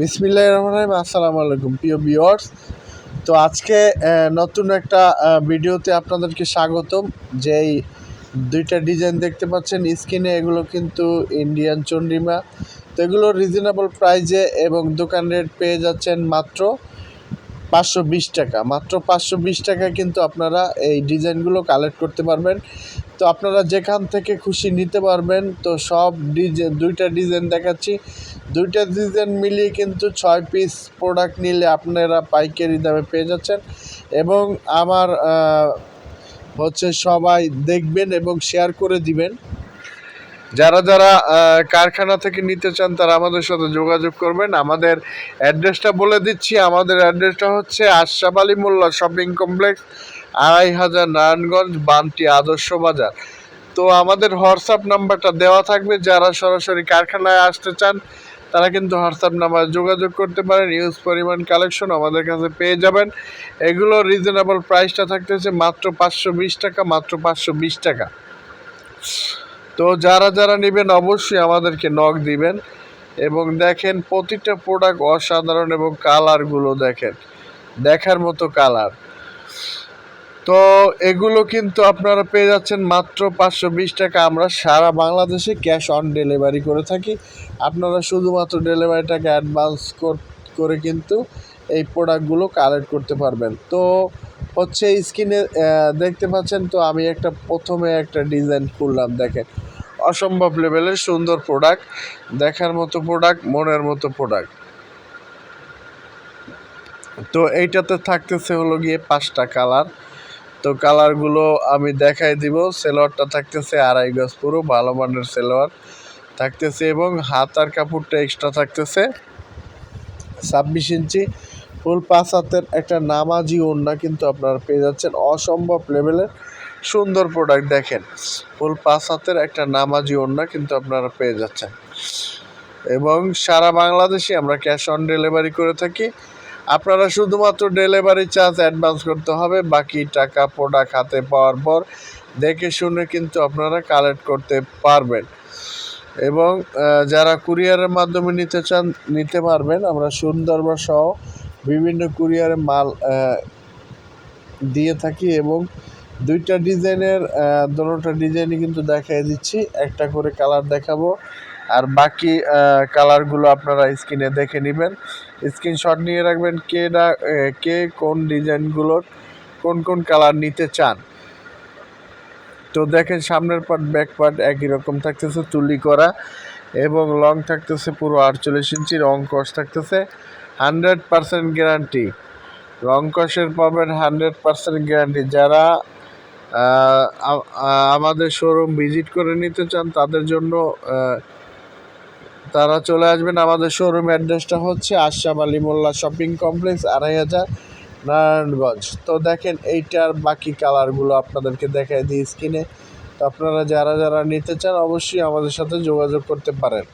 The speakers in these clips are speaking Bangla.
বিসমিল্লাহ রহমান রহিম। আসসালামু আলাইকুম, প্রিয় ভিউয়ার্স তো আজকে নতুন একটা ভিডিওতে আপনাদেরকে স্বাগতম। যেই দুইটা ডিজাইন দেখতে পাচ্ছেন স্ক্রিনে এগুলো কিন্তু ইন্ডিয়ান চন্ডিমা। তো এগুলো রিজনেবল প্রাইজে এবং দোকান রেট পেয়ে যাচ্ছেন মাত্র পাঁচশো বিশ টাকা। মাত্র পাঁচশো বিশ টাকা কিন্তু আপনারা এই ডিজাইনগুলো কালেক্ট করতে পারবেন। তো আপনারা যেখান থেকে খুশি নিতে পারবেন, তো সব ডিজাইন দুইটা ডিজাইন দেখাচ্ছি। দুইটা ডিজাইন মিলিয়ে কিন্তু ছয় পিস প্রোডাক্ট নিলে আপনারা পাইকারি দামে পেয়ে যাচ্ছেন। এবং আমার হচ্ছে সবাই দেখবেন এবং শেয়ার করে দিবেন। যারা যারা কারখানা থেকে নিতে চান তারা আমাদের সাথে যোগাযোগ করবেন। আমাদের অ্যাড্রেসটা বলে দিচ্ছি। আমাদের অ্যাড্রেসটা হচ্ছে আশরাফ আলী মোল্লা শপিং কমপ্লেক্স, আড়াই হাজার নারায়ণগঞ্জ, বান্টি আদর্শ বাজার। তো আমাদের হোয়াটসঅ্যাপ নাম্বারটা দেওয়া থাকবে। যারা সরাসরি কারখানায় আসতে চান, তারা কিন্তু হোয়াটসঅ্যাপ নাম্বার যোগাযোগ করতে পারেন। ইউজ পরিমাণ কালেকশন আমাদের কাছে পেয়ে যাবেন। এগুলো রিজনেবল প্রাইসটা থাকতেছে মাত্র পাঁচশো বিশ টাকা, মাত্র পাঁচশো বিশ টাকা। তো যারা যারা নেবেন অবশ্যই আমাদেরকে নক দিবেন এবং দেখেন প্রতিটা প্রোডাক্ট অসাধারণ এবং কালারগুলো দেখেন, দেখার মতো কালার তো এগুলো কিন্তু আপনারা পেয়ে যাচ্ছেন মাত্র পাঁচশো বিশ টাকা। আমরা সারা বাংলাদেশে ক্যাশ অন ডেলিভারি করে থাকি। আপনারা শুধুমাত্র ডেলিভারিটাকে অ্যাডভান্স করে কিন্তু এই প্রোডাক্টগুলো কালেক্ট করতে পারবেন। তো হচ্ছে স্ক্রিনে দেখতে পাচ্ছেন তো আমি একটা প্রথমে একটা ডিজাইন করলাম দেখেন। অসম্ভব লেভেলের সুন্দর প্রোডাক্ট দেখার মতো প্রোডাক্ট মনের মতো প্রোডাক্ট তো এইটাতে থাকতেছে হলো গিয়ে পাঁচটা কালার তো কালারগুলো আমি দেখাই দিব, সেলোয়ারটা থাকতেছে আড়াই গজ পুরো, ভালো মানের সেলোয়ার থাকতেছে এবং হাতার কাপড়টা এক্সট্রা থাকতেছে ছাব্বিশ ইঞ্চি। ফুল পাঁচ হাতের একটা নামাজি ওড়না কিন্তু আপনারা পেয়ে যাচ্ছেন। অসম্ভব লেভেলের সুন্দর প্রোডাক্ট দেখেন। ফুল পাঁচ হাতের একটা নামাজি ওড়না কিন্তু আপনারা পেয়ে যাচ্ছেন। এবং সারা বাংলাদেশে আমরা ক্যাশ অন ডেলিভারি করে থাকি। আপনারা শুধুমাত্র ডেলিভারি চার্জ অ্যাডভান্স করতে হবে, বাকি টাকা প্রোডাক্ট হাতে পাওয়ার পর দেখে শুনে কিন্তু আপনারা কালেক্ট করতে পারবেন। এবং যারা কুরিয়ারের মাধ্যমে নিতে চান, নিতে পারবেন। আমরা সুন্দরবন সহ বিভিন্ন কুরিয়ারে মাল দিয়ে থাকি এবং দুইটা ডিজাইনের দুটোটা ডিজাইনই কিন্তু দেখাই দিচ্ছি। একটা করে কালার দেখাবো আর বাকি কালারগুলো আপনারা স্ক্রিনে দেখে নেবেন। স্ক্রিনশট নিয়ে রাখবেন কে কে কোন ডিজাইনগুলোর কোন কোন কালার নিতে চান। তো দেখেন সামনের পার্ট, ব্যাক পার্ট একই রকম থাকতেছে, তুলি করা এবং লং থাকতেছে পুরো আটচল্লিশ ইঞ্চির কস থাকতেছে। Hundred percent guarantee. রং কষের পাবেন হান্ড্রেড পারসেন্ট গ্যারান্টি। যারা আমাদের শোরুম ভিজিট করে নিতে চান, তাদের জন্য তারা চলে আসবেন। আমাদের শোরুম অ্যাড্রেসটা হচ্ছে আশরাফ আলী মোল্লা শপিং কমপ্লেক্স আড়াই হাজার নারায়ণগঞ্জ। তো দেখেন, এইটার বাকি কালারগুলো আপনাদেরকে দেখাই দিই স্ক্রিনে। তো আপনারা যারা যারা নিতে চান, অবশ্যই আমাদের সাথে যোগাযোগ করতে পারেন।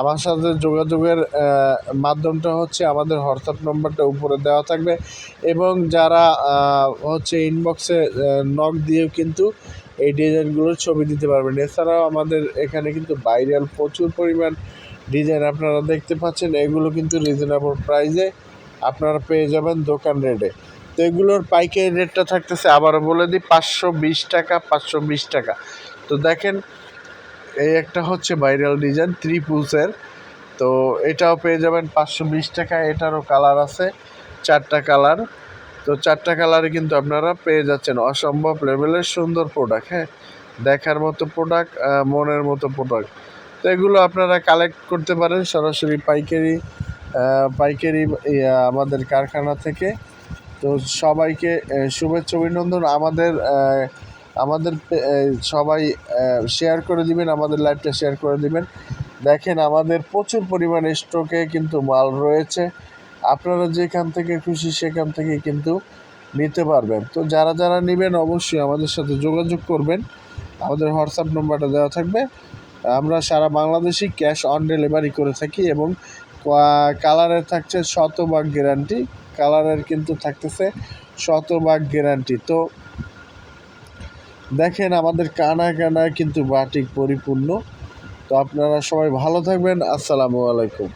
আমার সাথে যোগাযোগের মাধ্যমটা হচ্ছে আমাদের হোয়াটসঅ্যাপ নম্বরটা উপরে দেওয়া থাকবে এবং যারা হচ্ছে ইনবক্সে নক দিয়েও কিন্তু এই ডিজাইনগুলোর ছবি দিতে পারবেন। এছাড়াও আমাদের এখানে কিন্তু ভাইরাল প্রচুর পরিমাণ ডিজাইন আপনারা দেখতে পাচ্ছেন। এগুলো কিন্তু রিজনেবল প্রাইসে আপনারা পেয়ে যাবেন দোকান রেটে তো এগুলোর পাইকারি রেটটা থাকতেছে, আবারও বলে দিই, পাঁচশো বিশ টাকা, পাঁচশো বিশ টাকা। তো দেখেন এই একটা হচ্ছে ভাইরাল ডিজাইন ত্রিপুসের তো এটাও পেয়ে যাবেন পাঁচশো বিশ টাকা, এটারও কালার আছে, চারটা কালার তো চারটা কালারে কিন্তু আপনারা পেয়ে যাচ্ছেন অসম্ভব লেভেলের সুন্দর প্রোডাক্ট হ্যাঁ? দেখার মতো প্রোডাক্ট মনের মতো প্রোডাক্ট তো এগুলো আপনারা কালেক্ট করতে পারেন সরাসরি পাইকারি পাইকারি আমাদের কারখানা থেকে। তো সবাইকে শুভেচ্ছা, অভিনন্দন। আমাদের আমাদের সবাই শেয়ার করে দিবেন, আমাদের লাইভটা শেয়ার করে দিবেন। দেখেন, আমাদের প্রচুর পরিমাণে স্টকে কিন্তু মাল রয়েছে। আপনারা যেখান থেকে খুশি, সেখান থেকে কিন্তু নিতে পারবেন। তো যারা যারা নেবেন, অবশ্যই আমাদের সাথে যোগাযোগ করবেন। আমাদের হোয়াটসঅ্যাপ নম্বরটা দেওয়া থাকবে। আমরা সারা বাংলাদেশে ক্যাশ অন ডেলিভারি করে থাকি এবং কালারের থাকছে শতভাগ গ্যারান্টি কালারের কিন্তু থাকতেছে শতভাগ গ্যারান্টি তো দেখেন আমাদের কানা কানা কিন্তু বাটিক পরিপূর্ণ। তো আপনারা সবাই ভালো থাকবেন। আসসালামু আলাইকুম।